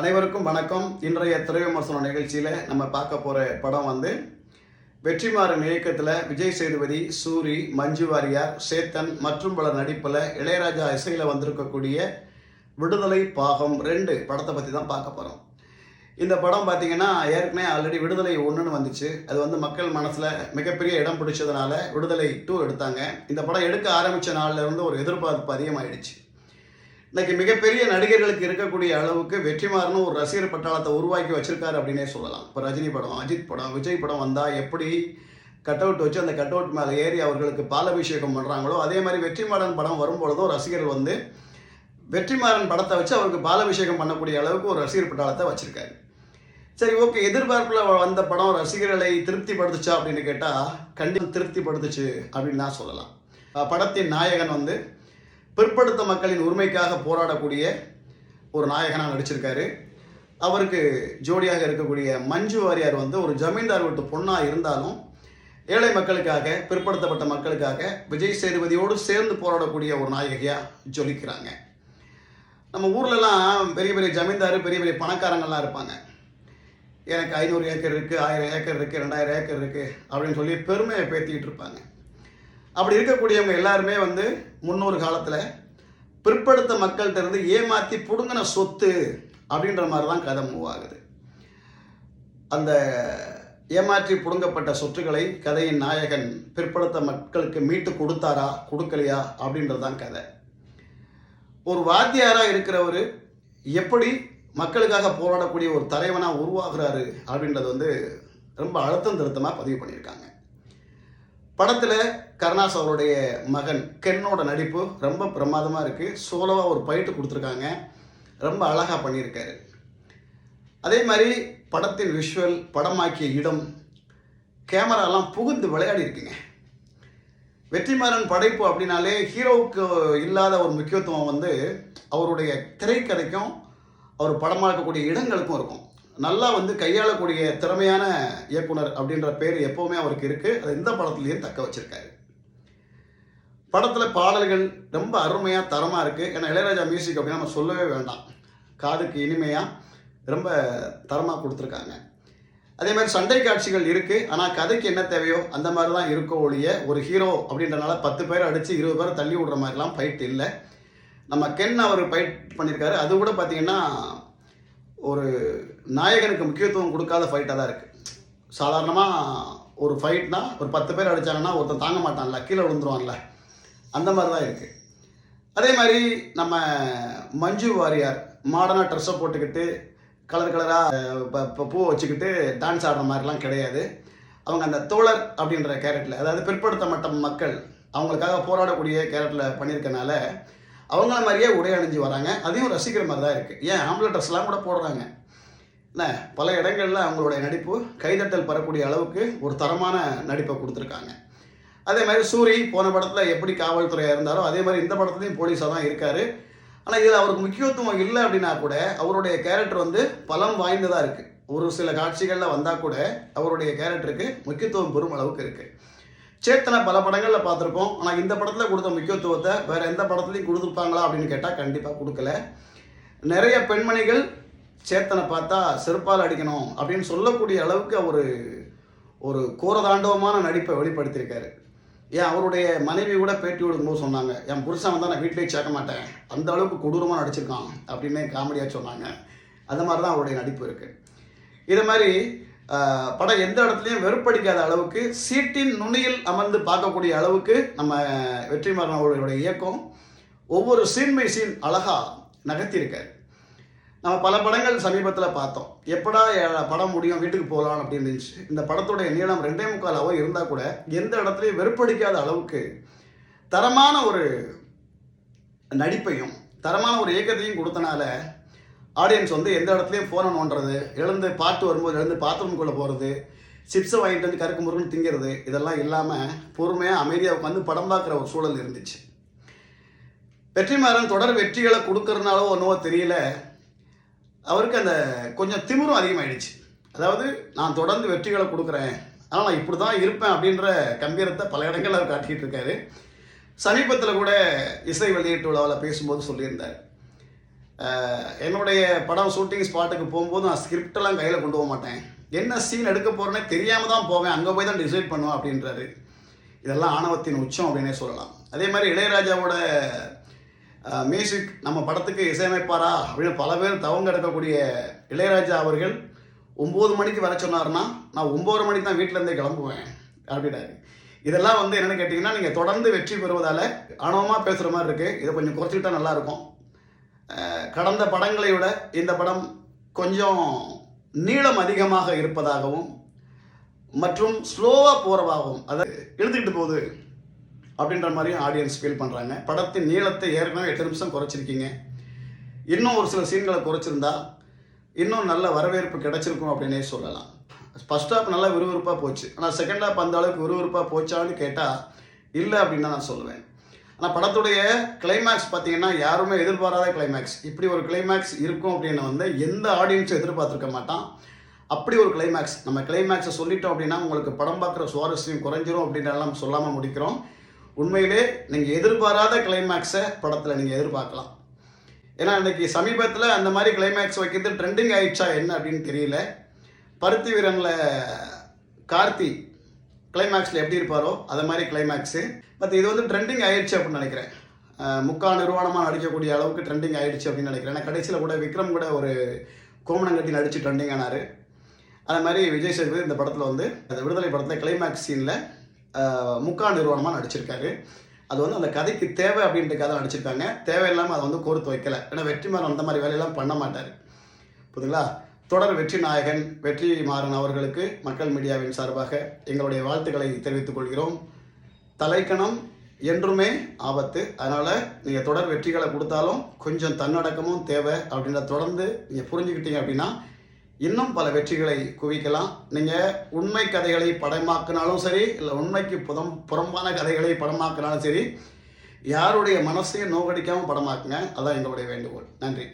அனைவருக்கும் வணக்கம். இன்றைய திரைவிமர்சன நிகழ்ச்சியில் நம்ம பார்க்க போகிற படம் வந்து வெற்றிமாறன் இயக்கத்தில் விஜய் சேதுபதி சூரி மஞ்சு வாரியார் சேத்தன் மற்றும் பலர் நடிப்பில் இளையராஜா இசையில் வந்திருக்கக்கூடிய விடுதலை பாகம் ரெண்டு படத்தை பற்றி தான் பார்க்க போகிறோம் இந்த படம் பார்த்தீங்கன்னா ஏற்கனவே ஆல்ரெடி விடுதலை ஒன்றுன்னு வந்துச்சு. அது வந்து மக்கள் மனசில் மிகப்பெரிய இடம் பிடிச்சதுனால விடுதலை டூ எடுத்தாங்க. இந்த படம் எடுக்க ஆரம்பித்த நாளில் இருந்து ஒரு எதிர்பார்ப்பு அதிகமாகிடுச்சு இன்னைக்கு மிகப்பெரிய நடிகர்களுக்கு இருக்கக்கூடிய அளவுக்கு வெற்றிமாறனும் ஒரு ரசிகர் பட்டாளத்தை உருவாக்கி வச்சிருக்காரு அப்படின்னே சொல்லலாம். இப்போ ரஜினி படம் அஜித் படம் விஜய் படம் வந்தால் எப்படி கட் அவுட் வச்சு அந்த கட் அவுட் மேலே ஏறி அவர்களுக்கு பாலபிஷேகம் பண்ணுறாங்களோ அதே மாதிரி வெற்றிமாறன் படம் வரும்பொழுதும் ரசிகர்கள் வந்து வெற்றிமாறன் படத்தை வச்சு அவருக்கு பாலபிஷேகம் பண்ணக்கூடிய அளவுக்கு ஒரு ரசிகர் பட்டாளத்தை வச்சிருக்காரு. சரி ஓகே எதிர்பார்ப்பில் வந்த படம் ரசிகர்களை திருப்திப்படுத்துச்சா அப்படின்னு கேட்டால் கண்டிப்பாக திருப்திப்படுத்துச்சு அப்படின்னு நான் சொல்லலாம். படத்தின் நாயகன் வந்து பிற்படுத்த மக்களின் உரிமைக்காக போராடக்கூடிய ஒரு நாயகனாக நடிச்சிருக்காரு. அவருக்கு ஜோடியாக இருக்கக்கூடிய மஞ்சு வாரியார் வந்து ஒரு ஜமீன்தார் வீட்டு பொண்ணாக இருந்தாலும் ஏழை மக்களுக்காக பிற்படுத்தப்பட்ட மக்களுக்காக விஜய் சேதுபதியோடு சேர்ந்து போராடக்கூடிய ஒரு நாயகியாக ஜொலிக்கிறாங்க. நம்ம ஊர்லலாம் பெரிய பெரிய ஜமீன்தார் பெரிய பெரிய பணக்காரங்கள்லாம் இருப்பாங்க. எனக்கு ஐநூறு ஏக்கர் இருக்குது ஆயிரம் ஏக்கர் இருக்குது ரெண்டாயிரம் ஏக்கர் இருக்குது அப்படின்னு சொல்லி பெருமையை பேத்திக்கிட்டு இருப்பாங்க. அப்படி இருக்கக்கூடியவங்க எல்லாருமே வந்து முன்னொரு காலத்தில் பிற்படுத்த மக்கள்கிட்ட இருந்து ஏமாற்றி பிடுங்கின சொத்து அப்படின்ற மாதிரி தான் கதை மூவ் ஆகுது. அந்த ஏமாற்றி புடுங்கப்பட்ட சொத்துக்களை கதையின் நாயகன் பிற்படுத்த மக்களுக்கு மீட்டு கொடுத்தாரா கொடுக்கலையா அப்படின்றது தான் கதை. ஒரு வாத்தியாராக இருக்கிறவர் எப்படி மக்களுக்காக போராடக்கூடிய ஒரு தலைவனாக உருவாகிறாரு அப்படின்றது வந்து ரொம்ப அழுத்தம் திருத்தமாக பதிவு பண்ணியிருக்காங்க. படத்தில் கருணாஸ் அவருடைய மகன் கென்னோட நடிப்பு ரொம்ப பிரமாதமாக இருக்குது சோலோவாக ஒரு பயிட்டு கொடுத்துருக்காங்க. ரொம்ப அழகாக பண்ணியிருக்காரு. அதே மாதிரி படத்தின் விஷுவல் படமாக்கிய இடம் கேமராலாம் புகுந்து விளையாடி இருக்குங்க. வெற்றிமாறன் படைப்பு அப்படின்னாலே ஹீரோவுக்கு இல்லாத ஒரு முக்கியத்துவம் வந்து அவருடைய திரைக்கதைக்கும் அவர் படமாக்கக்கூடிய இடங்களுக்கும் இருக்கும். நல்லா வந்து கையாளக்கூடிய திறமையான இயக்குனர் அப்படின்ற பேர் எப்போவுமே அவருக்கு இருக்குது அது இந்த படத்துலேயும் தக்க வச்சுருக்காரு. படத்தில் பாடல்கள் ரொம்ப அருமையாக தரமாக இருக்குது ஏன்னா இளையராஜா மியூசிக் அப்படின்னு நம்ம சொல்லவே வேண்டாம். காதுக்கு இனிமையாக ரொம்ப தரமாக கொடுத்துருக்காங்க. அதே மாதிரி சண்டை காட்சிகள் இருக்குது ஆனால் கதைக்கு என்ன தேவையோ அந்த மாதிரி தான் இருக்கோ ஒழிய ஒரு ஹீரோ அப்படின்றனால பத்து பேர் அடித்து இருபது பேர் தள்ளி விடுற மாதிரிலாம் ஃபைட் இல்லை. நம்ம கென் அவர் ஃபைட் பண்ணியிருக்காரு அது கூட பார்த்தீங்கன்னா ஒரு நாயகனுக்கு முக்கியத்துவம் கொடுக்காத ஃபைட்டாக தான் இருக்குது சாதாரணமாக ஒரு ஃபைட்னா ஒரு பத்து பேர் அடித்தாங்கன்னா ஒருத்தன் தாங்க மாட்டான்ல கீழே விழுந்துருவான்ல. அந்த மாதிரி தான் இருக்குது அதே மாதிரி நம்ம மஞ்சு வாரியார் மாடர்னாக ட்ரெஸ்ஸை போட்டுக்கிட்டு கலர் கலராக பூ வச்சுக்கிட்டு டான்ஸ் ஆடுற மாதிரிலாம் கிடையாது. அவங்க அந்த தோழர் அப்படின்ற கேரட்டில் அதாவது பிற்படுத்தப்பட்ட மக்கள் அவங்களுக்காக போராடக்கூடிய கேரட்டில் பண்ணியிருக்கனால அவங்கள மாதிரியே உடை அணிஞ்சு வராங்க. அதையும் ரசிக்கிற மாதிரி தான் இருக்குது ஏன்? ஆம்பளை ட்ரெஸ்லாம் கூட போடுறாங்க. என்ன? பல இடங்களில் அவங்களுடைய நடிப்பு கைதட்டல் பெறக்கூடிய அளவுக்கு ஒரு தரமான நடிப்பை கொடுத்துருக்காங்க. அதே மாதிரி சூரி போன படத்தில் எப்படி காவல்துறையாக இருந்தாரோ அதே மாதிரி இந்த படத்துலையும் போலீஸாக தான் இருக்கார். ஆனால் இதில் அவருக்கு முக்கியத்துவம் இல்லை அப்படின்னா கூட அவருடைய கேரக்டர் வந்து பலம் வாய்ந்ததாக இருக்குது ஒரு சில காட்சிகளில் வந்தால் கூட அவருடைய கேரக்டருக்கு முக்கியத்துவம் பெறும் அளவுக்கு இருக்குது சேத்தனை பல படங்களில் பார்த்துருக்கோம் ஆனால் இந்த படத்தில் கொடுத்த முக்கியத்துவத்தை வேறு எந்த படத்துலையும் கொடுத்துருப்பாங்களா அப்படின்னு கேட்டால் கண்டிப்பாக கொடுக்கல. நிறைய பெண்மணிகள் சேத்தனை பார்த்தா செருப்பால் அடிக்கணும் அப்படின்னு சொல்லக்கூடிய அளவுக்கு அவர் ஒரு கோரதாண்டவமான நடிப்பை வெளிப்படுத்தியிருக்காரு. ஏன் அவருடைய மனைவி கூட பேட்டி விடும்போது சொன்னாங்க என் புருஷன் வந்தால் நான் வீட்டிலே சேர்க்க மாட்டேன். அந்த அளவுக்கு கொடூரமாக நடிச்சிருக்கான். அப்படின்னு காமெடியாக சொன்னாங்க. அந்த மாதிரி தான் அவருடைய நடிப்பு இருக்குது இது மாதிரி படம் எந்த இடத்துலையும் வெறுப்படிக்காத அளவுக்கு சீட்டின் நுனியில் அமர்ந்து பார்க்கக்கூடிய அளவுக்கு நம்ம வெற்றிமாறன் அவர்களுடைய இயக்கம் ஒவ்வொரு சீன் பை சீன் அழகாக நகர்த்தியிருக்கார். நம்ம பல படங்கள் சமீபத்தில் பார்த்தோம். எப்படா படம் முடியும் வீட்டுக்கு போகலாம் அப்படின்னு இருந்துச்சு. இந்த படத்துடைய நீளம் ரெண்டே முக்கால் அவர் இருந்தால் கூட எந்த இடத்துலையும் வெறுப்படிக்காத அளவுக்கு தரமான ஒரு நடிப்பையும் தரமான ஒரு இயக்கத்தையும் கொடுத்தனால ஆடியன்ஸ் வந்து எந்த இடத்துலையும் ஃபோனை நோண்டுறது எழுந்து பாட்டு வரும்போது எழுந்து பாத்ரூம்குள்ளே போகிறது சிப்ஸை வாங்கிட்டு வந்து கருக்கு முருகன் திங்கிறது இதெல்லாம் இல்லாமல் பொறுமையாக அமைதியாக உட்காந்து படம் பார்க்குற ஒரு சூழல் இருந்துச்சு. வெற்றிமாறன் தொடர் வெற்றிகளை கொடுக்கறதுனாலோ ஒன்றுவோ தெரியல. அவருக்கு அந்த கொஞ்சம் திமிரும் அதிகமாயிடுச்சு. அதாவது நான் தொடர்ந்து வெற்றிகளை கொடுக்குறேன் ஆனால் நான் இப்படி தான் இருப்பேன் அப்படின்ற கம்பீரத்தை பல இடங்களில் அவர் காட்டிகிட்டு இருக்காரு. சமீபத்தில் கூட இசை வெளியீட்டு விழாவில் பேசும்போது சொல்லியிருந்தார். என்னுடைய படம் ஷூட்டிங் ஸ்பாட்டுக்கு போகும்போது நான் ஸ்கிரிப்டெல்லாம் கையில் கொண்டு போக மாட்டேன். என்ன சீன் எடுக்க போகிறேனே தெரியாமல் தான் போவேன். அங்கே போய் தான் டிசைட் பண்ணுவேன் அப்படின்றாரு. இதெல்லாம் ஆணவத்தின் உச்சம் அப்படின்னே சொல்லலாம். அதே மாதிரி இளையராஜாவோட மியூசிக் நம்ம படத்துக்கு இசையமைப்பாரா அப்படின்னு பல பேர் தவங்க எடுக்கக்கூடிய இளையராஜா அவர்கள் ஒம்பது மணிக்கு வர சொன்னார்னா நான் ஒம்பது மணிக்கு தான் வீட்டிலேருந்தே கிளம்புவேன் அப்படின்னாரு இதெல்லாம் வந்து என்னென்னு கேட்டிங்கன்னா நீங்கள் தொடர்ந்து வெற்றி பெறுவதால் ஆணவமாக பேசுகிற மாதிரி இருக்குது இதை கொஞ்சம் குறைச்சிக்கிட்டா நல்லாயிருக்கும் கடந்த படங்களை விட இந்த படம் கொஞ்சம் நீளம் அதிகமாக இருப்பதாகவும் மற்றும் ஸ்லோவாக போகிறதாகவும் அதை இழுத்துக்கிட்டு போகுது அப்படின்ற மாதிரியும் ஆடியன்ஸ் ஃபீல் பண்ணுறாங்க படத்தின் நீளத்தை ஏற்கனவே எட்டு நிமிஷம் குறைச்சிருக்கீங்க. இன்னும் ஒரு சில சீன்களை குறைச்சிருந்தா இன்னும் நல்ல வரவேற்பு கிடைச்சிருக்கும் அப்படின்னே சொல்லலாம். ஃபஸ்ட் ஹாப் நல்லா விறுவிறுப்பாக போச்சு. ஆனால் செகண்ட் ஹாப் அந்த அளவுக்கு விறுவிறுப்பாக போச்சான்னு கேட்டால் இல்லை அப்படின்னு தான் நான் சொல்லுவேன். ஆனால் படத்துடைய கிளைமேக்ஸ் பார்த்தீங்கன்னா யாருமே எதிர்பாராத கிளைமேக்ஸ் இப்படி ஒரு கிளைமேக்ஸ் இருக்கும் அப்படின்னு வந்து எந்த ஆடியன்ஸும் எதிர்பார்த்துருக்க மாட்டான். அப்படி ஒரு கிளைமேக்ஸ் நம்ம கிளைமேக்ஸை சொல்லிட்டோம் அப்படின்னா உங்களுக்கு படம் பார்க்குற சுவாரஸ்யம் குறைஞ்சிரும் அப்படின்றலாம் சொல்லாமல் முடிக்கிறோம். உண்மையிலே நீங்கள் எதிர்பாராத கிளைமேக்ஸை படத்தில் நீங்கள் எதிர்பார்க்கலாம். ஏன்னா இன்றைக்கி சமீபத்தில் அந்த மாதிரி கிளைமேக்ஸ் வைக்கிறது ட்ரெண்டிங் ஆயிடுச்சா என்ன அப்படின்னு தெரியல. பருத்தி வீரனில் கார்த்தி கிளைமேக்ஸில் எப்படி இருப்பாரோ அது மாதிரி கிளைமேக்ஸு பட் இது வந்து ட்ரெண்டிங் ஆயிடுச்சு அப்படின்னு நினைக்கிறேன். முக்கால் முக்கா நிறுவனமாக நடிக்கக்கூடிய அளவுக்கு ட்ரெண்டிங் ஆயிடுச்சு அப்படின்னு நினைக்கிறேன். ஏன்னா கடைசியில் கூட விக்ரம் கூட ஒரு கோமணம் கட்டி நடித்து ட்ரெண்டிங் ஆனார். அதே மாதிரி விஜய் சேதுபதி இந்த படத்தில் வந்து அந்த விடுதலை படத்தில் கிளைமேக்ஸ் சீனில் முக்கா நிறுவனமாக நடிச்சிருக்காரு. அது வந்து அந்த கதைக்கு தேவை அப்படின்றக்காக நடிச்சிருக்காங்க. தேவையில்லாமல் அதை வந்து கோர்த்து வைக்கலை. ஏன்னா வெற்றிமாறன் அந்த மாதிரி வேலையெல்லாம் பண்ண மாட்டார். புரியுதுங்களா? தொடர் வெற்றி நாயகன் வெற்றி மாறன் அவர்களுக்கு மக்கள் மீடியாவின் சார்பாக எங்களுடைய வாழ்த்துக்களை தெரிவித்துக் கொள்கிறோம். தலைக்கணம் என்றுமே ஆபத்து. அதனால் நீங்கள் தொடர் வெற்றிகளை கொடுத்தாலும் கொஞ்சம் தன்னடக்கமும் தேவை அப்படின்றத தொடர்ந்து நீங்கள் புரிஞ்சுக்கிட்டீங்க அப்படின்னா இன்னும் பல வெற்றிகளை குவிக்கலாம். நீங்கள் உண்மை கதைகளை படமாக்கினாலும் சரி இல்லை உண்மைக்கு புதம் புறம்பான கதைகளை படமாக்கினாலும் சரி யாருடைய மனசையும் நோக்கடிக்காமல் படமாக்குங்க. அதான் எங்களுடைய வேண்டுகோள். நன்றி.